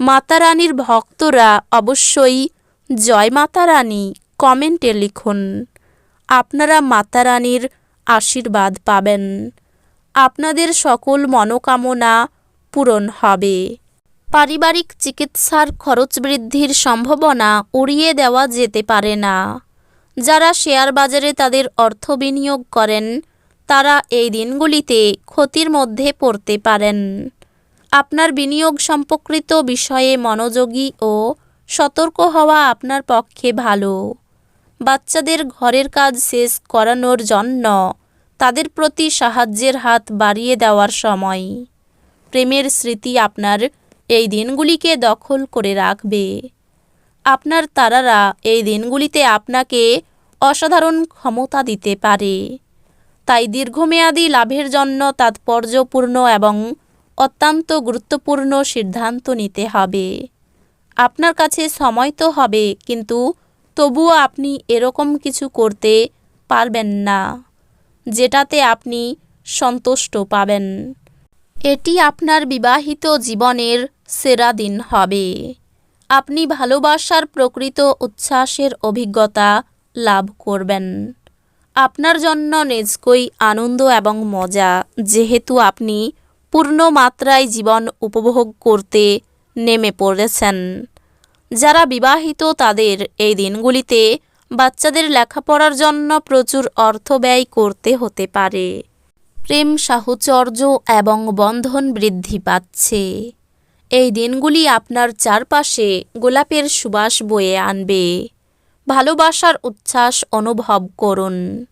মাতা রানীর ভক্তরা অবশ্যই জয় মাতা রানী কমেন্টে লিখুন। আপনারা মাতা রানীর আশীর্বাদ পাবেন। আপনাদের সকল মনোকামনা পূরণ হবে। পারিবারিক চিকিৎসার খরচ বৃদ্ধির সম্ভাবনা উড়িয়ে দেওয়া যেতে পারে না। যারা শেয়ার বাজারে তাদের অর্থ বিনিয়োগ করেন, তারা এই দিনগুলিতে ক্ষতির মধ্যে পড়তে পারেন। আপনার বিনিয়োগ সম্পর্কিত বিষয়ে মনোযোগী ও সতর্ক হওয়া আপনার পক্ষে ভালো। বাচ্চাদের ঘরের কাজ শেষ করানোর জন্য তাদের প্রতি সাহায্যের হাত বাড়িয়ে দেওয়ার সময়। প্রেমের স্মৃতি আপনার এই দিনগুলিকে দখল করে রাখবে। আপনার তারারা এই দিনগুলিতে আপনাকে অসাধারণ ক্ষমতা দিতে পারে। তাই দীর্ঘমেয়াদী লাভের জন্য তাৎপর্যপূর্ণ এবং অত্যন্ত গুরুত্বপূর্ণ সিদ্ধান্ত নিতে হবে। আপনার কাছে সময় তো হবে, কিন্তু তবুও আপনি এরকম কিছু করতে পারবেন না, যেটাতে আপনি সন্তুষ্ট পাবেন। এটি আপনার বিবাহিত জীবনের সেরা দিন হবে। আপনি ভালোবাসার প্রকৃত উচ্ছ্বাসের অভিজ্ঞতা লাভ করবেন। আপনার জন্য নিজকই আনন্দ এবং মজা, যেহেতু আপনি পূর্ণ মাত্রায় জীবন উপভোগ করতে নেমে পড়েছেন। যারা বিবাহিত, তাদের এই দিনগুলিতে বাচ্চাদের লেখাপড়ার জন্য প্রচুর অর্থ ব্যয় করতে হতে পারে। প্রেম, সাহচর্য এবং বন্ধন বৃদ্ধি পাচ্ছে। এই দিনগুলি আপনার চারপাশে গোলাপের সুবাস বয়ে আনবে। ভালোবাসার উচ্ছ্বাস অনুভব করুন।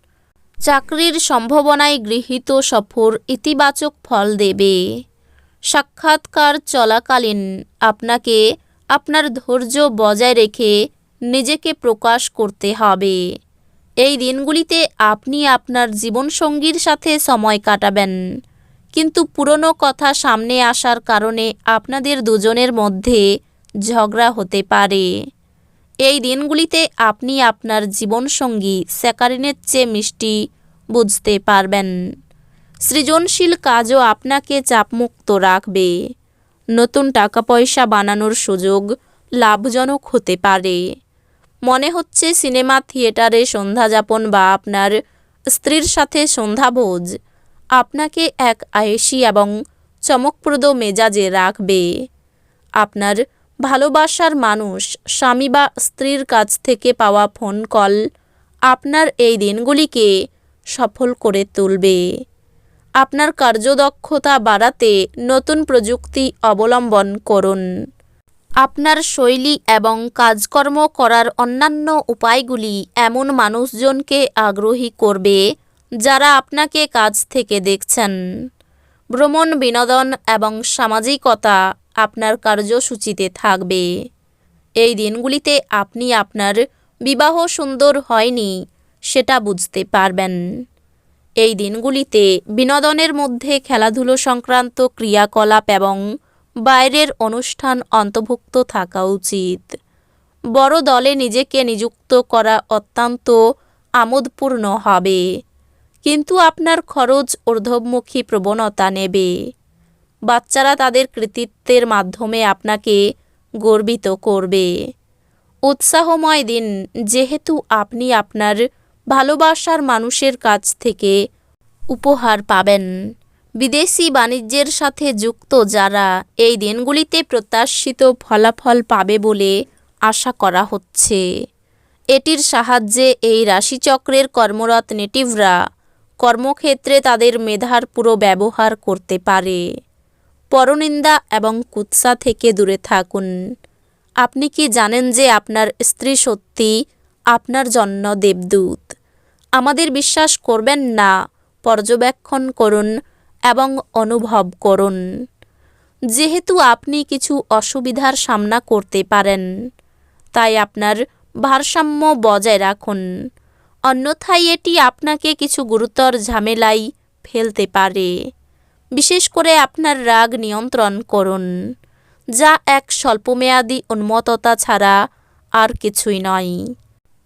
চাকরির সম্ভাবনায় গৃহীত সফর ইতিবাচক ফল দেবে। সাক্ষাৎকার চলাকালীন আপনাকে আপনার ধৈর্য বজায় রেখে নিজেকে প্রকাশ করতে হবে। এই দিনগুলিতে আপনি আপনার জীবনসঙ্গীর সাথে সময় কাটাবেন। কিন্তু পুরনো কথা সামনে আসার কারণে আপনাদের দুজনের মধ্যে ঝগড়া হতে পারে। এই দিনগুলিতে আপনি আপনার জীবনসঙ্গী স্যাকারিনের চেয়ে মিষ্টি বুঝতে পারবেন। সৃজনশীল কাজও আপনাকে চাপমুক্ত রাখবে। নতুন টাকা পয়সা বানানোর সুযোগ লাভজনক হতে পারে। মনে হচ্ছে সিনেমা, থিয়েটারে সন্ধ্যাযাপন বা আপনার স্ত্রীর সাথে সন্ধ্যাভোজ। আপনাকে এক আয়েসি এবং চমকপ্রদ মেজাজে রাখবে। আপনার ভালোবাসার মানুষ, স্বামী বা স্ত্রীর কাছ থেকে পাওয়া ফোন কল, আপনার এই দিনগুলিকে সফল করে তুলবে। আপনার কার্যদক্ষতা বাড়াতে নতুন প্রযুক্তি অবলম্বন করুন। আপনার শৈলী এবং কাজকর্ম করার অন্যান্য উপায়গুলি এমন মানুষজনকে আগ্রহী করবে, যারা আপনাকে কাজ থেকে দেখছেন। ভ্রমণ, বিনোদন এবং সামাজিকতা আপনার কার্যসূচিতে থাকবে। এই দিনগুলিতে আপনি আপনার বিবাহ সুন্দর হয়নি, সেটা বুঝতে পারবেন। এই দিনগুলিতে বিনোদনের মধ্যে খেলাধুলো সংক্রান্ত ক্রিয়াকলাপ এবং বাইরের অনুষ্ঠান অন্তর্ভুক্ত থাকা উচিত। বড় দলে নিজেকে নিযুক্ত করা অত্যন্ত আমোদপূর্ণ হবে, কিন্তু আপনার খরচ ঊর্ধ্বমুখী প্রবণতা নেবে। বাচ্চারা তাদের কৃতিত্বের মাধ্যমে আপনাকে গর্বিত করবে। উৎসাহময় দিন, যেহেতু আপনি আপনার ভালোবাসার মানুষের কাছ থেকে উপহার পাবেন। বিদেশি বাণিজ্যের সাথে যুক্ত যারা এই দিনগুলিতে প্রত্যাশিত ফলাফল পাবে বলে আশা করা হচ্ছে। এটির সাহায্যে এই রাশিচক্রের কর্মরত নেটিভরা কর্মক্ষেত্রে তাদের মেধার পুরো ব্যবহার করতে পারে। পরনিন্দা এবং কুৎসা থেকে দূরে থাকুন। আপনি কি জানেন যে আপনার স্ত্রী সত্যি আপনার জন্য দেবদূত? আমাদের বিশ্বাস করবেন না, পর্যবেক্ষণ করুন এবং অনুভব করুন। যেহেতু আপনি কিছু অসুবিধার সামনা করতে পারেন, তাই আপনার ভারসাম্য বজায় রাখুন। অন্যথায় এটি আপনাকে কিছু গুরুতর ঝামেলায় ফেলতে পারে। বিশেষ করে আপনার রাগ নিয়ন্ত্রণ করুন, যা এক স্বল্পমেয়াদী উন্মত্ততা ছাড়া আর কিছুই নয়।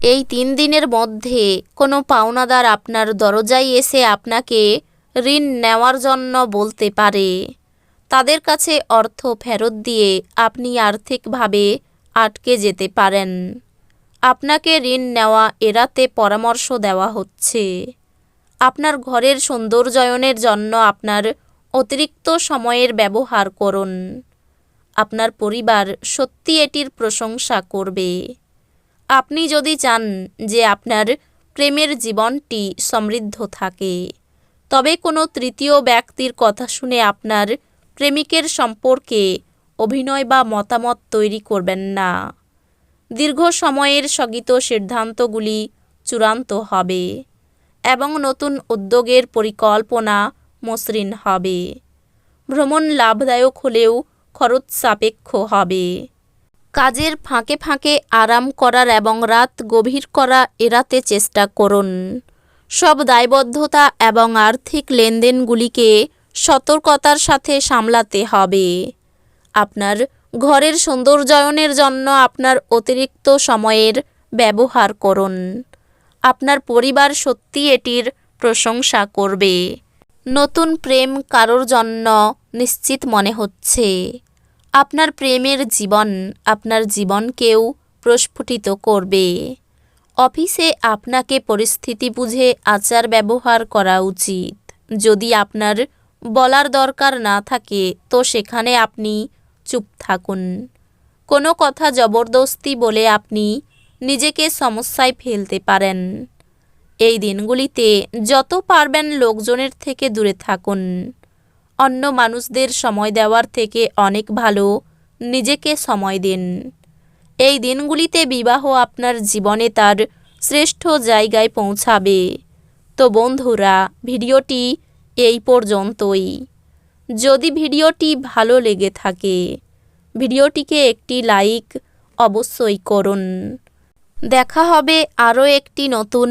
এই তিন দিনের মধ্যে কোনো পাওনাদার আপনার দরজায় এসে আপনাকে ঋণ নেওয়ার জন্য বলতে পারে। তাদের কাছে অর্থ ফেরত দিয়ে আপনি আর্থিকভাবে আটকে যেতে পারেন। আপনাকে ঋণ নেওয়া এড়াতে পরামর্শ দেওয়া হচ্ছে। আপনার ঘরের সৌন্দর্যায়নের জন্য আপনার অতিরিক্ত সময়ের ব্যবহার করুন। আপনার পরিবার সত্যি এটির প্রশংসা করবে। আপনি যদি চান যে আপনার প্রেমের জীবনটি সমৃদ্ধ থাকে, তবে কোনো তৃতীয় ব্যক্তির কথা শুনে আপনার প্রেমিকের সম্পর্কে অভিনয় বা মতামত তৈরি করবেন না। দীর্ঘ সময়ের স্থগিত সিদ্ধান্তগুলি চূড়ান্ত হবে এবং নতুন উদ্যোগের পরিকল্পনা মসৃণ হবে। ভ্রমণ লাভদায়ক হলেও খরচ সাপেক্ষ হবে। কাজের ফাঁকে ফাঁকে আরাম করার এবং রাত গভীর করা এড়াতে চেষ্টা করুন। সব দায়বদ্ধতা এবং আর্থিক লেনদেনগুলিকে সতর্কতার সাথে সামলাতে হবে। আপনার ঘরের সৌন্দর্যায়নের জন্য আপনার অতিরিক্ত সময়ের ব্যবহার করুন। আপনার পরিবার সত্যি এটির প্রশংসা করবে। নতুন প্রেম কারোর জন্য নিশ্চিত মনে হচ্ছে। আপনার প্রেমের জীবন আপনার জীবনকেও প্রস্ফুটিত করবে। অফিসে আপনাকে পরিস্থিতি বুঝে আচার ব্যবহার করা উচিত। যদি আপনার বলার দরকার না থাকে, তো সেখানে আপনি চুপ থাকুন। কোনো কথা জবরদস্তি বলে আপনি নিজেকে সমস্যায় ফেলতে পারেন। এই দিনগুলিতে যত পারবেন লোকজনের থেকে দূরে থাকুন। অন্য মানুষদের সময় দেওয়ার থেকে অনেক ভালো, নিজেকে সময় দিন। এই দিনগুলিতে বিবাহ আপনার জীবনে তার শ্রেষ্ঠ জায়গায় পৌঁছাবে। তো বন্ধুরা, ভিডিওটি এই পর্যন্তই। যদি ভিডিওটি ভালো লেগে থাকে, ভিডিওটিকে একটি লাইক অবশ্যই করুন। দেখা হবে আরও একটি নতুন